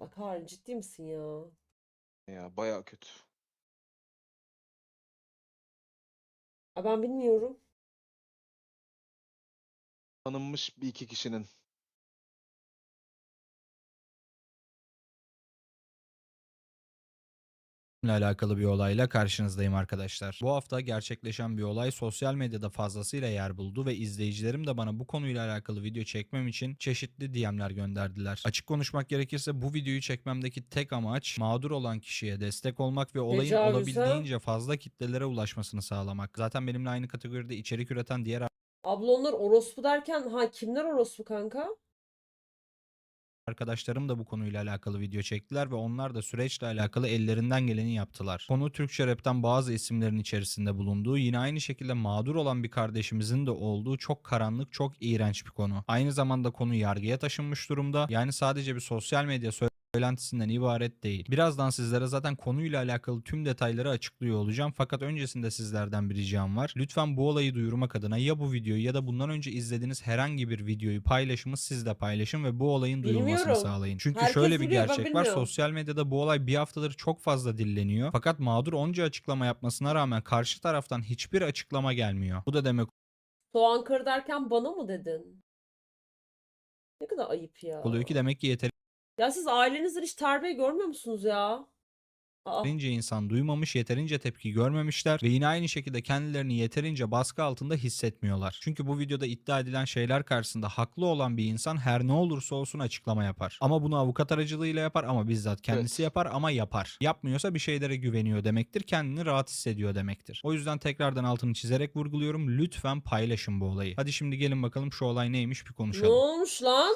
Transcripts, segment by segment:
Bak Harun ciddi misin ya? Ya bayağı kötü. Aa, ben bilmiyorum. Tanınmış bir iki kişinin. İle alakalı bir olayla karşınızdayım arkadaşlar. Bu hafta gerçekleşen bir olay sosyal medyada fazlasıyla yer buldu ve izleyicilerim de bana bu konuyla alakalı video çekmem için çeşitli DM'ler gönderdiler. Açık konuşmak gerekirse bu videoyu çekmemdeki tek amaç mağdur olan kişiye destek olmak ve olayın Tecavüz, ha? olabildiğince fazla kitlelere ulaşmasını sağlamak. Zaten benimle aynı kategoride içerik üreten diğer Abla onlar orospu derken ha kimler orospu kanka? Arkadaşlarım da bu konuyla alakalı video çektiler ve onlar da süreçle alakalı ellerinden geleni yaptılar. Konu Türkçe rapten bazı isimlerin içerisinde bulunduğu yine aynı şekilde mağdur olan bir kardeşimizin de olduğu çok karanlık çok iğrenç bir konu. Aynı zamanda konu yargıya taşınmış durumda. Yani sadece bir sosyal medya söylentisinden ibaret değil. Birazdan sizlere zaten konuyla alakalı tüm detayları açıklıyor olacağım. Fakat öncesinde sizlerden bir ricam var. Lütfen bu olayı duyurmak adına ya bu videoyu ya da bundan önce izlediğiniz herhangi bir videoyu paylaşımı siz de paylaşın ve bu olayın duyulmasını Bilmiyorum. sağlayın. Çünkü Herkes şöyle bir biliyor, ben gerçek var. bilmiyorum. Sosyal medyada bu olay bir haftadır çok fazla dilleniyor. Fakat mağdur onca açıklama yapmasına rağmen karşı taraftan hiçbir açıklama gelmiyor. Bu da demek Soğan kır derken bana mı dedin? Ne kadar ayıp ya. oluyor ki demek ki yeterince Ya siz ailenizden hiç terbiye görmüyor musunuz ya? Aa, Yeterince insan duymamış, yeterince tepki görmemişler ve yine aynı şekilde kendilerini yeterince baskı altında hissetmiyorlar. Çünkü bu videoda iddia edilen şeyler karşısında haklı olan bir insan her ne olursa olsun açıklama yapar. Ama bunu avukat aracılığıyla yapar ama bizzat kendisi yapar ama yapar. Yapmıyorsa bir şeylere güveniyor demektir, kendini rahat hissediyor demektir. O yüzden tekrardan altını çizerek vurguluyorum. Lütfen paylaşın bu olayı. Hadi şimdi gelin bakalım şu olay neymiş bir ne konuşalım. olmuş lan?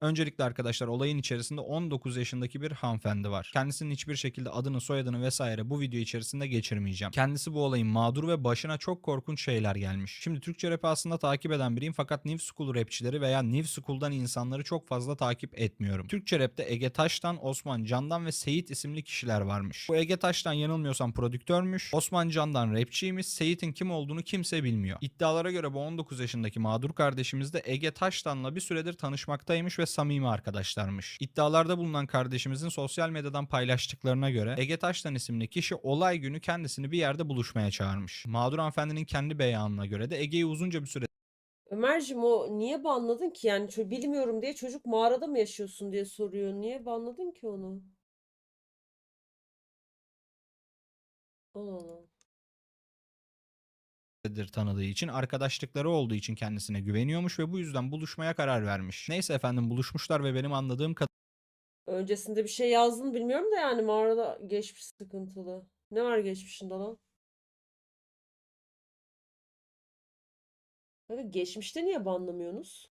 Öncelikle arkadaşlar olayın içerisinde 19 yaşındaki bir hanımefendi var. Kendisinin hiçbir şekilde adını soyadını vesaire bu video içerisinde geçirmeyeceğim. Kendisi bu olayın mağduru ve başına çok korkunç şeyler gelmiş. Şimdi Türkçe rap'i aslında takip eden biriyim fakat New School rapçileri veya New School'dan insanları çok fazla takip etmiyorum. Türkçe rap'te Ege Taş'tan, Osman Can'dan ve Seyit isimli kişiler varmış. Bu Ege Taş'tan yanılmıyorsam prodüktörmüş. Osman Can'dan rapçiymiş. Seyit'in kim olduğunu kimse bilmiyor. İddialara göre bu 19 yaşındaki mağdur kardeşimiz de Ege Taş'tan'la bir süredir tanışmaktaymış ve samimi arkadaşlarmış. İddialarda bulunan kardeşimizin sosyal medyadan paylaştıklarına göre Ege Taş'tan isimli kişi olay günü kendisini bir yerde buluşmaya çağırmış. Mağdur hanımefendinin kendi beyanına göre de Ege'yi uzunca bir süre Ömerciğim o niye banladın ki yani bilmiyorum diye çocuk mağarada mı yaşıyorsun diye soruyor. Niye banladın ki onu? Allah Allah. Süredir tanıdığı için, arkadaşlıkları olduğu için kendisine güveniyormuş ve bu yüzden buluşmaya karar vermiş. Neyse efendim buluşmuşlar ve benim anladığım Öncesinde bir şey yazdın bilmiyorum da yani mağarada geçmiş sıkıntılı. Ne var geçmişinde lan? Kanka geçmişte niye banlamıyorsunuz?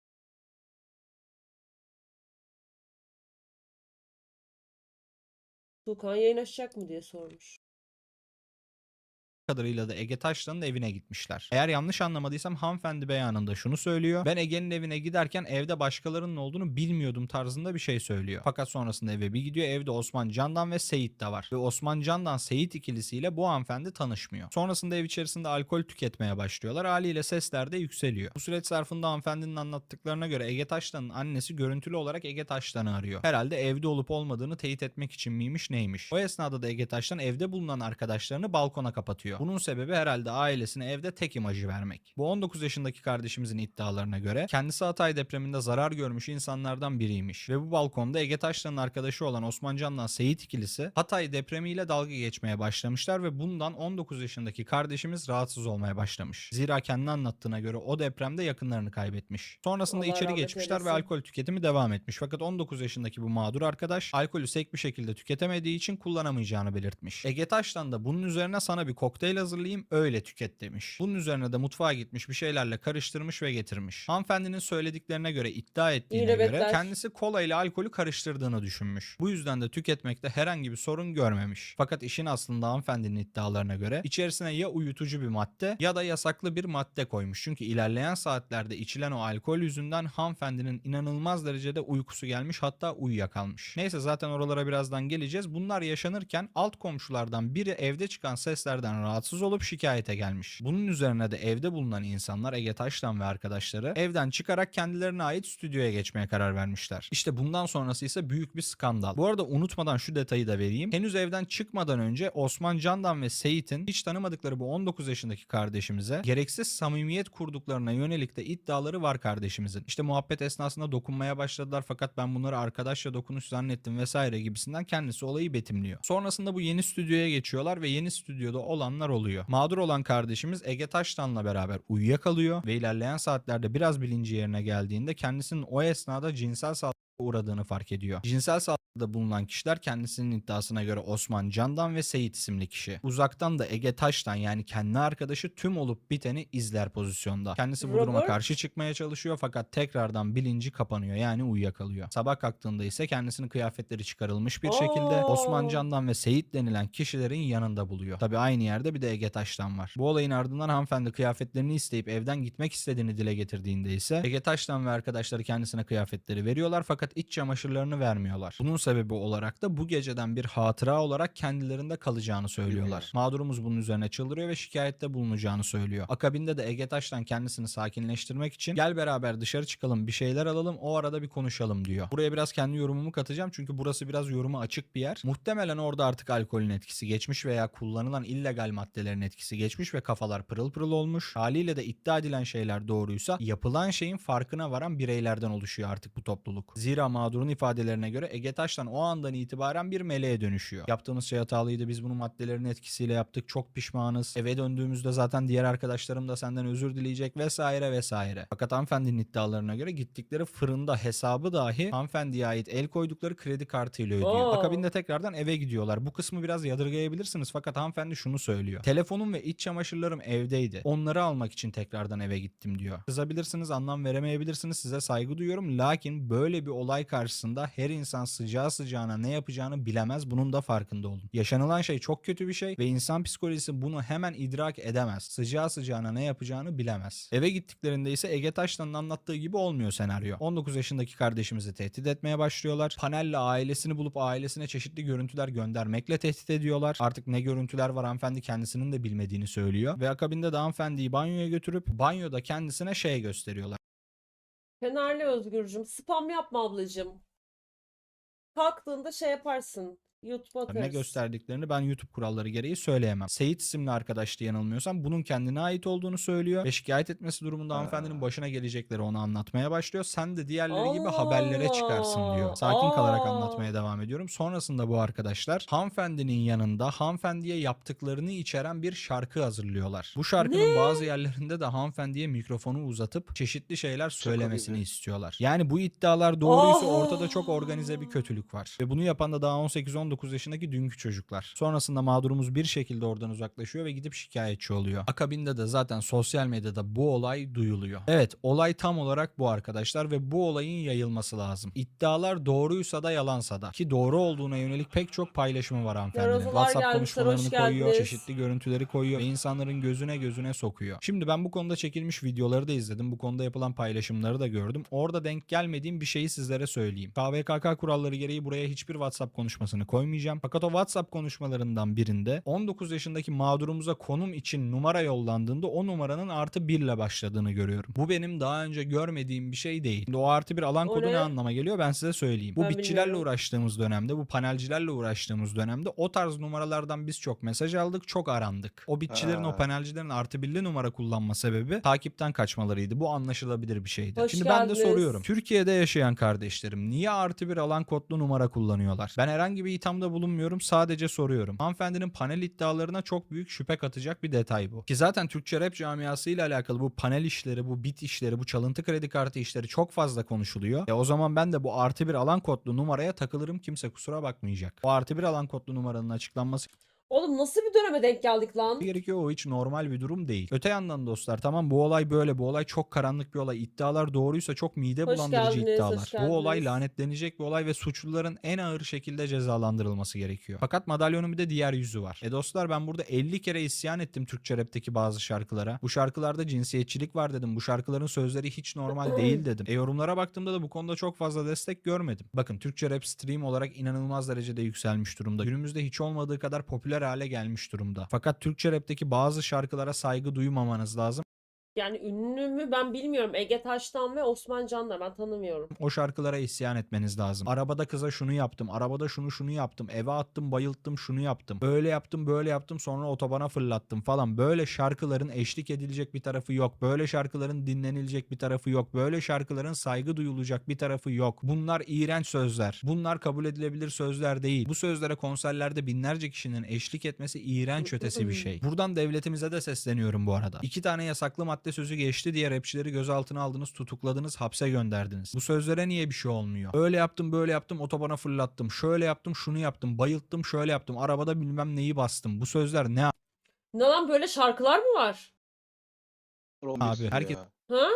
Tuğkan yayın açacak mı diye sormuş. Kadarıyla da Ege Taşlan'ın evine gitmişler. Eğer yanlış anlamadıysam hanımefendi beyanında şunu söylüyor. Ben Ege'nin evine giderken evde başkalarının olduğunu bilmiyordum tarzında bir şey söylüyor. Fakat sonrasında eve bir gidiyor. Evde Osman Candan ve Seyit de var. Ve Osman Candan Seyit ikilisiyle bu hanımefendi tanışmıyor. Sonrasında ev içerisinde alkol tüketmeye başlıyorlar. Haliyle sesler de yükseliyor. Bu süreç zarfında hanımefendinin anlattıklarına göre Ege Taşlan'ın annesi görüntülü olarak Ege Taşlan'ı arıyor. Herhalde evde olup olmadığını teyit etmek için miymiş neymiş. O esnada da Ege Taşlan evde bulunan arkadaşlarını balkona kapatıyor. Bunun sebebi herhalde ailesine evde tek imajı vermek. Bu 19 yaşındaki kardeşimizin iddialarına göre kendisi Hatay depreminde zarar görmüş insanlardan biriymiş. Ve bu balkonda Ege Taşlan'ın arkadaşı olan Osman Can'la Seyit ikilisi Hatay depremiyle dalga geçmeye başlamışlar ve bundan 19 yaşındaki kardeşimiz rahatsız olmaya başlamış. Zira kendi anlattığına göre o depremde yakınlarını kaybetmiş. Sonrasında Allah içeri geçmişler ve eylesin. alkol tüketimi devam etmiş. Fakat 19 yaşındaki bu mağdur arkadaş alkolü sek bir şekilde tüketemediği için kullanamayacağını belirtmiş. Ege Taş'tan da bunun üzerine sana bir kokteyl hazırlayayım öyle tüket demiş. Bunun üzerine de mutfağa gitmiş bir şeylerle karıştırmış ve getirmiş. Hanımefendinin söylediklerine göre iddia ettiğine göre nöbetler. kendisi kola ile alkolü karıştırdığını düşünmüş. Bu yüzden de tüketmekte herhangi bir sorun görmemiş. Fakat işin aslında hanımefendinin iddialarına göre içerisine ya uyutucu bir madde ya da yasaklı bir madde koymuş. Çünkü ilerleyen saatlerde içilen o alkol yüzünden hanımefendinin inanılmaz derecede uykusu gelmiş hatta uyuyakalmış. Neyse zaten oralara birazdan geleceğiz. Bunlar yaşanırken alt komşulardan biri evde çıkan seslerden rahatsız olup şikayete gelmiş. Bunun üzerine de evde bulunan insanlar Ege Taştan ve arkadaşları evden çıkarak kendilerine ait stüdyoya geçmeye karar vermişler. İşte bundan sonrası ise büyük bir skandal. Bu arada unutmadan şu detayı da vereyim. Henüz evden çıkmadan önce Osman Candan ve Seyit'in hiç tanımadıkları bu 19 yaşındaki kardeşimize gereksiz samimiyet kurduklarına yönelik de iddiaları var kardeşimizin. İşte muhabbet esnasında dokunmaya başladılar fakat ben bunları arkadaşça dokunuş zannettim vesaire gibisinden kendisi olayı betimliyor. Sonrasında bu yeni stüdyoya geçiyorlar ve yeni stüdyoda olanlar oluyor. Mağdur olan kardeşimiz Ege Taştan'la beraber uyuyakalıyor ve ilerleyen saatlerde biraz bilinci yerine geldiğinde kendisinin o esnada cinsel saldırıya uğradığını fark ediyor. Cinsel saldırıda bulunan kişiler kendisinin iddiasına göre Osman Candan ve Seyit isimli kişi. Uzaktan da Ege Taştan yani kendi arkadaşı tüm olup biteni izler pozisyonda. Kendisi bu duruma karşı çıkmaya çalışıyor fakat tekrardan bilinci kapanıyor yani uyuyakalıyor. Sabah kalktığında ise kendisinin kıyafetleri çıkarılmış bir şekilde Oo. Osman Candan ve Seyit denilen kişilerin yanında buluyor. Tabi aynı yerde bir de Ege Taştan var. Bu olayın ardından hanımefendi kıyafetlerini isteyip evden gitmek istediğini dile getirdiğinde ise Ege Taştan ve arkadaşları kendisine kıyafetleri veriyorlar fakat iç çamaşırlarını vermiyorlar. Bunun sebebi olarak da bu geceden bir hatıra olarak kendilerinde kalacağını söylüyorlar. Mağdurumuz bunun üzerine çıldırıyor ve şikayette bulunacağını söylüyor. Akabinde de Ege Taştan kendisini sakinleştirmek için gel beraber dışarı çıkalım bir şeyler alalım o arada bir konuşalım diyor. Buraya biraz kendi yorumumu katacağım çünkü burası biraz yoruma açık bir yer. Muhtemelen orada artık alkolün etkisi geçmiş veya kullanılan illegal maddelerin etkisi geçmiş ve kafalar pırıl pırıl olmuş. Haliyle de iddia edilen şeyler doğruysa yapılan şeyin farkına varan bireylerden oluşuyor artık bu topluluk. Zira mağdurun ifadelerine göre Ege Taştan o andan itibaren bir meleğe dönüşüyor. Yaptığımız şey hatalıydı biz bunu maddelerin etkisiyle yaptık çok pişmanız. Eve döndüğümüzde zaten diğer arkadaşlarım da senden özür dileyecek vesaire vesaire. Fakat hanımefendinin iddialarına göre gittikleri fırında hesabı dahi hanımefendiye ait el koydukları kredi kartıyla ödüyor. Oo. Akabinde tekrardan eve gidiyorlar. Bu kısmı biraz yadırgayabilirsiniz fakat hanımefendi şunu söylüyor. Telefonum ve iç çamaşırlarım evdeydi. Onları almak için tekrardan eve gittim diyor. Kızabilirsiniz, anlam veremeyebilirsiniz. Size saygı duyuyorum. Lakin böyle bir olay karşısında her insan sıcağı sıcağına ne yapacağını bilemez. Bunun da farkında olun. Yaşanılan şey çok kötü bir şey ve insan psikolojisi bunu hemen idrak edemez. Sıcağı sıcağına ne yapacağını bilemez. Eve gittiklerinde ise Ege Taştan'ın anlattığı gibi olmuyor senaryo. 19 yaşındaki kardeşimizi tehdit etmeye başlıyorlar. Panelle ailesini bulup ailesine çeşitli görüntüler göndermekle tehdit ediyorlar. Artık ne görüntüler var hanımefendi kendisinin de bilmediğini söylüyor. Ve akabinde de hanımefendiyi banyoya götürüp banyoda kendisine şey gösteriyorlar. Fenerli Özgürcüm. Spam yapma ablacığım. Kalktığında şey yaparsın. YouTube'a Ne atarız. gösterdiklerini ben YouTube kuralları gereği söyleyemem. Seyit isimli arkadaştı yanılmıyorsam bunun kendine ait olduğunu söylüyor ve şikayet etmesi durumunda Ha. hanımefendinin başına gelecekleri onu anlatmaya başlıyor. Sen de diğerleri gibi Allah haberlere çıkarsın diyor. Sakin kalarak Allah. anlatmaya devam ediyorum. Sonrasında bu arkadaşlar hanımefendinin yanında hanımefendiye yaptıklarını içeren bir şarkı hazırlıyorlar. Bu şarkının Ne? bazı yerlerinde de hanımefendiye mikrofonu uzatıp çeşitli şeyler söylemesini gibi. istiyorlar. Yani bu iddialar doğruysa Aa. ortada çok organize bir kötülük var. Ve bunu yapan da daha 18-19 yaşındaki dünkü çocuklar. Sonrasında mağdurumuz bir şekilde oradan uzaklaşıyor ve gidip şikayetçi oluyor. Akabinde de zaten sosyal medyada bu olay duyuluyor. Evet olay tam olarak bu arkadaşlar ve bu olayın yayılması lazım. İddialar doğruysa da yalansa da ki doğru olduğuna yönelik pek çok paylaşımı var hanımefendinin. WhatsApp konuşmalarını koyuyor, çeşitli görüntüleri koyuyor ve insanların gözüne gözüne sokuyor. Şimdi ben bu konuda çekilmiş videoları da izledim. Bu konuda yapılan paylaşımları da gördüm. Orada denk gelmediğim bir şeyi sizlere söyleyeyim. KVKK kuralları gereği buraya hiçbir WhatsApp konuşmasını koymayacağım. Fakat o WhatsApp konuşmalarından birinde 19 yaşındaki mağdurumuza konum için numara yollandığında o numaranın artı 1 ile başladığını görüyorum. Bu benim daha önce görmediğim bir şey değil. Şimdi o artı bir alan O kodu ne ne? anlama geliyor ben size söyleyeyim. Bu Ben bitçilerle bilmiyorum. uğraştığımız dönemde, bu panelcilerle uğraştığımız dönemde o tarz numaralardan biz çok mesaj aldık, çok arandık. O bitçilerin, o Ha. panelcilerin artı birli numara kullanma sebebi takipten kaçmalarıydı. Bu anlaşılabilir bir şeydi. Hoş Şimdi ben de geldiniz. soruyorum. Türkiye'de yaşayan kardeşlerim niye artı bir alan kodlu numara kullanıyorlar? Ben herhangi bir ithamda bulunmuyorum. Sadece soruyorum. Hanımefendinin panel iddialarına çok büyük şüphe katacak bir detay bu. Ki zaten Türkçe rap camiası ile alakalı bu panel işleri, bu bit işleri, bu çalıntı kredi kartı işleri çok fazla konuşuluyor. E o zaman ben de bu artı bir alan kodlu numaraya takılırım kimse kusura bakmayacak. O artı bir alan kodlu numaranın açıklanması Oğlum nasıl bir döneme denk geldik lan? gerekiyor. O hiç normal bir durum değil. Öte yandan dostlar tamam bu olay böyle. Bu olay çok karanlık bir olay. İddialar doğruysa çok mide Hoş bulandırıcı geldiniz, iddialar. hoş Bu olay geldiniz. lanetlenecek bir olay ve suçluların en ağır şekilde cezalandırılması gerekiyor. Fakat madalyonun bir de diğer yüzü var. E dostlar ben burada 50 kere isyan ettim Türkçe rapteki bazı şarkılara. Bu şarkılarda cinsiyetçilik var dedim. Bu şarkıların sözleri hiç normal değil dedim. E yorumlara baktığımda da bu konuda çok fazla destek görmedim. Bakın Türkçe rap stream olarak inanılmaz derecede yükselmiş durumda. Günümüzde hiç olmadığı kadar popüler popüler hale gelmiş durumda. Fakat Türkçe rapteki bazı şarkılara saygı duymamanız lazım. Yani ünlü mü ben bilmiyorum. Ege Taştan ve Osman Can'da ben tanımıyorum. O şarkılara isyan etmeniz lazım. Arabada kıza şunu yaptım, arabada şunu şunu yaptım, eve attım, bayılttım, şunu yaptım. Böyle yaptım, böyle yaptım, sonra otobana fırlattım falan. Böyle şarkıların eşlik edilecek bir tarafı yok. Böyle şarkıların dinlenilecek bir tarafı yok. Böyle şarkıların saygı duyulacak bir tarafı yok. Bunlar iğrenç sözler. Bunlar kabul edilebilir sözler değil. Bu sözlere konserlerde binlerce kişinin eşlik etmesi iğrenç ötesi bir şey. Buradan devletimize de sesleniyorum bu arada. İki tane yasaklı madde sözü geçti diye rapçileri gözaltına aldınız, tutukladınız, hapse gönderdiniz. Bu sözlere niye bir şey olmuyor? Öyle yaptım, böyle yaptım, otobana fırlattım. Şöyle yaptım, şunu yaptım, bayılttım, şöyle yaptım. Arabada bilmem neyi bastım. Bu sözler ne Ne lan böyle şarkılar mı var? Abi, herkes- ya. Ha?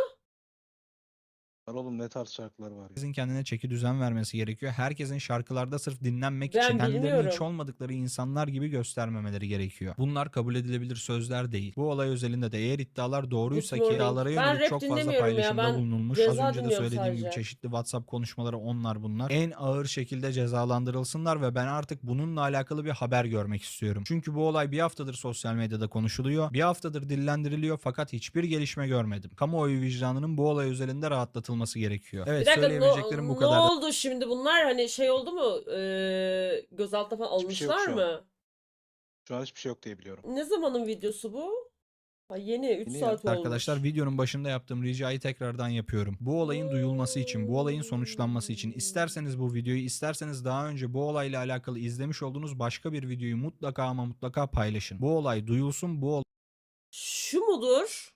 Lan oğlum ne tarz şarkılar var ya. Herkesin kendine çeki düzen vermesi gerekiyor. Herkesin şarkılarda sırf dinlenmek Ben için kendilerini hiç bilmiyorum. olmadıkları insanlar gibi göstermemeleri gerekiyor. Bunlar kabul edilebilir sözler değil. Bu olay özelinde de eğer iddialar doğruysa ki iddialara Ben yönelik rap çok fazla dinlemiyorum ya, paylaşımda ben bulunulmuş. Ceza Az önce de dinliyorum söylediğim gibi sadece. çeşitli WhatsApp konuşmaları onlar bunlar. En ağır şekilde cezalandırılsınlar ve ben artık bununla alakalı bir haber görmek istiyorum. Çünkü bu olay bir haftadır sosyal medyada konuşuluyor. Bir haftadır dillendiriliyor fakat hiçbir gelişme görmedim. Kamuoyu vicdanının bu olay özelinde rahatlatılması gerekiyor. Evet Bir dakika ne, söyleyebileceklerim bu ne kadar. oldu şimdi bunlar hani şey oldu mu? Ee, gözaltına falan Hiçbir şey yok alınmışlar şu an. mı? Şu an hiçbir şey yok diye biliyorum. Ne zamanın videosu bu? Ha, yeni 3 Yeni saat olmuş. Arkadaşlar videonun başında yaptığım ricayı tekrardan yapıyorum. Bu olayın duyulması için, bu olayın sonuçlanması için isterseniz bu videoyu, isterseniz daha önce bu olayla alakalı izlemiş olduğunuz başka bir videoyu mutlaka ama mutlaka paylaşın. Bu olay duyulsun, bu Şu mudur?